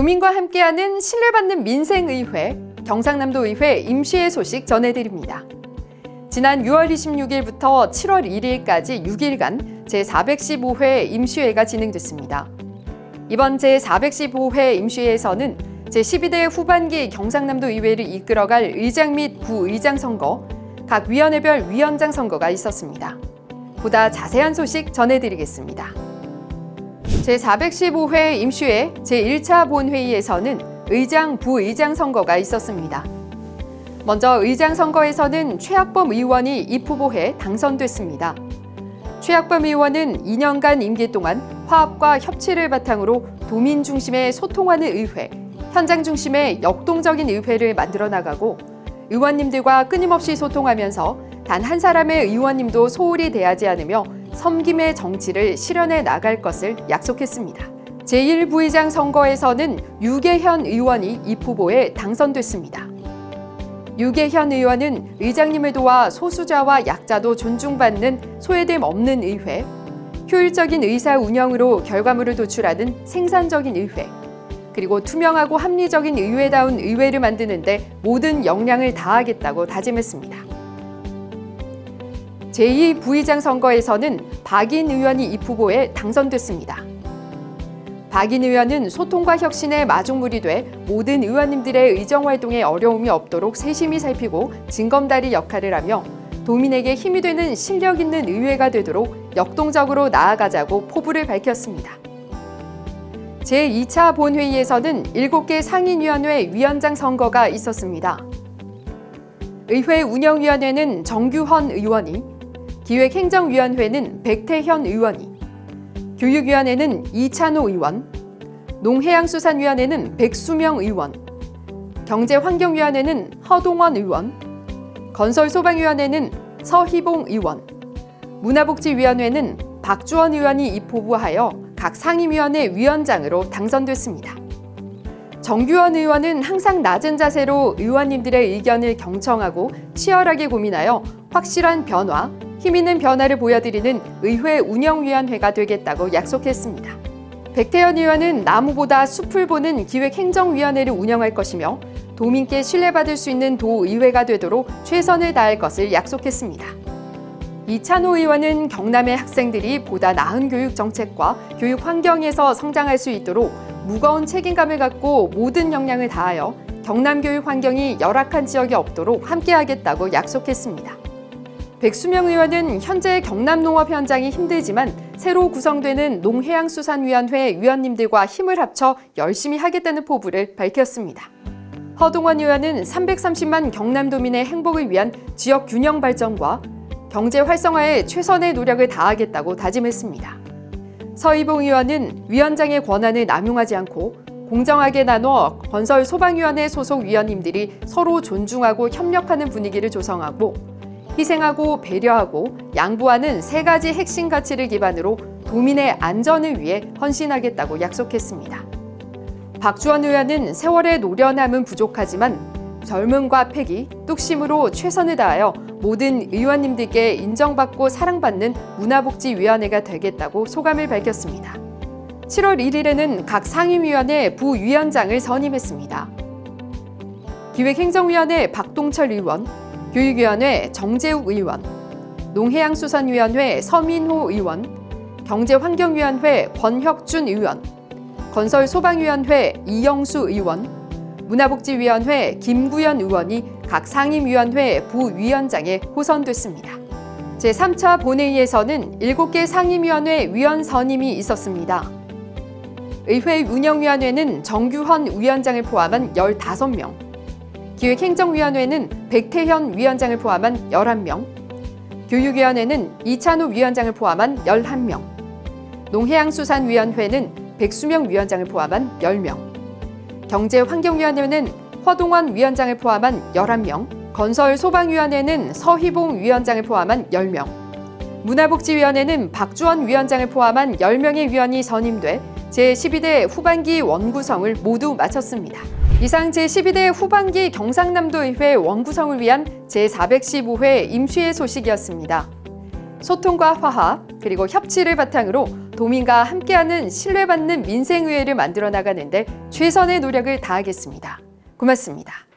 도민과 함께하는 신뢰받는 민생의회, 경상남도 의회 임시회 소식 전해드립니다. 지난 6월 26일부터 7월 1일까지 6일간 제415회 임시회가 진행됐습니다. 이번 제415회 임시회에서는 제12대 후반기 경상남도 의회를 이끌어갈 의장 및 부의장 선거, 각 위원회별 위원장 선거가 있었습니다. 보다 자세한 소식 전해드리겠습니다. 제415회 임시회 제1차 본회의에서는 의장, 부의장 선거가 있었습니다. 먼저 의장 선거에서는 최학범 의원이 입후보해 당선됐습니다. 최학범 의원은 2년간 임기 동안 화합과 협치를 바탕으로 도민 중심의 소통하는 의회, 현장 중심의 역동적인 의회를 만들어 나가고 의원님들과 끊임없이 소통하면서 단 한 사람의 의원님도 소홀히 대하지 않으며 섬김의 정치를 실현해 나갈 것을 약속했습니다. 제1부의장 선거에서는 유계현 의원이 입후보에 당선됐습니다. 유계현 의원은 의장님을 도와 소수자와 약자도 존중받는 소외됨 없는 의회, 효율적인 의사 운영으로 결과물을 도출하는 생산적인 의회, 그리고 투명하고 합리적인 의회다운 의회를 만드는데 모든 역량을 다하겠다고 다짐했습니다. 제2부의장 선거에서는 박인 의원이 입후보에 당선됐습니다. 박인 의원은 소통과 혁신의 마중물이 돼 모든 의원님들의 의정 활동에 어려움이 없도록 세심히 살피고 징검다리 역할을 하며 도민에게 힘이 되는 실력 있는 의회가 되도록 역동적으로 나아가자고 포부를 밝혔습니다. 제2차 본회의에서는 7개 상임위원회 위원장 선거가 있었습니다. 의회 운영위원회는 정규헌 의원이, 기획행정위원회는 백태현 의원이, 교육위원회는 이찬호 의원, 농해양수산위원회는 백수명 의원, 경제환경위원회는 허동원 의원, 건설소방위원회는 서희봉 의원, 문화복지위원회는 박주원 의원이 입후보하여 각 상임위원회 위원장으로 당선됐습니다. 정규원 의원은 항상 낮은 자세로 의원님들의 의견을 경청하고 치열하게 고민하여 확실한 변화, 힘 있는 변화를 보여드리는 의회 운영위원회가 되겠다고 약속했습니다. 백태현 의원은 나무보다 숲을 보는 기획행정위원회를 운영할 것이며 도민께 신뢰받을 수 있는 도의회가 되도록 최선을 다할 것을 약속했습니다. 이찬호 의원은 경남의 학생들이 보다 나은 교육 정책과 교육 환경에서 성장할 수 있도록 무거운 책임감을 갖고 모든 역량을 다하여 경남 교육 환경이 열악한 지역이 없도록 함께하겠다고 약속했습니다. 백수명 의원은 현재 경남농업 현장이 힘들지만 새로 구성되는 농해양수산위원회 위원님들과 힘을 합쳐 열심히 하겠다는 포부를 밝혔습니다. 허동원 의원은 330만 경남도민의 행복을 위한 지역 균형 발전과 경제 활성화에 최선의 노력을 다하겠다고 다짐했습니다. 서희봉 의원은 위원장의 권한을 남용하지 않고 공정하게 나눠 건설 소방위원회 소속 위원님들이 서로 존중하고 협력하는 분위기를 조성하고 희생하고 배려하고 양보하는 세 가지 핵심 가치를 기반으로 도민의 안전을 위해 헌신하겠다고 약속했습니다. 박주원 의원은 세월의 노련함은 부족하지만 젊음과 패기, 뚝심으로 최선을 다하여 모든 의원님들께 인정받고 사랑받는 문화복지위원회가 되겠다고 소감을 밝혔습니다. 7월 1일에는 각 상임위원회 부위원장을 선임했습니다. 기획행정위원회 박동철 의원, 교육위원회 정재욱 의원, 농해양수산위원회 서민호 의원, 경제환경위원회 권혁준 의원, 건설소방위원회 이영수 의원, 문화복지위원회 김구현 의원이 각 상임위원회 부위원장에 호선됐습니다. 제3차 본회의에서는 7개 상임위원회 위원 선임이 있었습니다. 의회 운영위원회는 정규헌 위원장을 포함한 15명, 기획행정위원회는 백태현 위원장을 포함한 11명, 교육위원회는 이찬우 위원장을 포함한 11명, 농해양수산위원회는 백수명 위원장을 포함한 10명, 경제환경위원회는 허동원 위원장을 포함한 11명, 건설소방위원회는 서희봉 위원장을 포함한 10명, 문화복지위원회는 박주원 위원장을 포함한 10명의 위원이 선임돼 제12대 후반기 원구성을 모두 마쳤습니다. 이상 제12대 후반기 경상남도 의회 원구성을 위한 제415회 임시회 소식이었습니다. 소통과 화합 그리고 협치를 바탕으로 도민과 함께하는 신뢰받는 민생의회를 만들어 나가는데 최선의 노력을 다하겠습니다. 고맙습니다.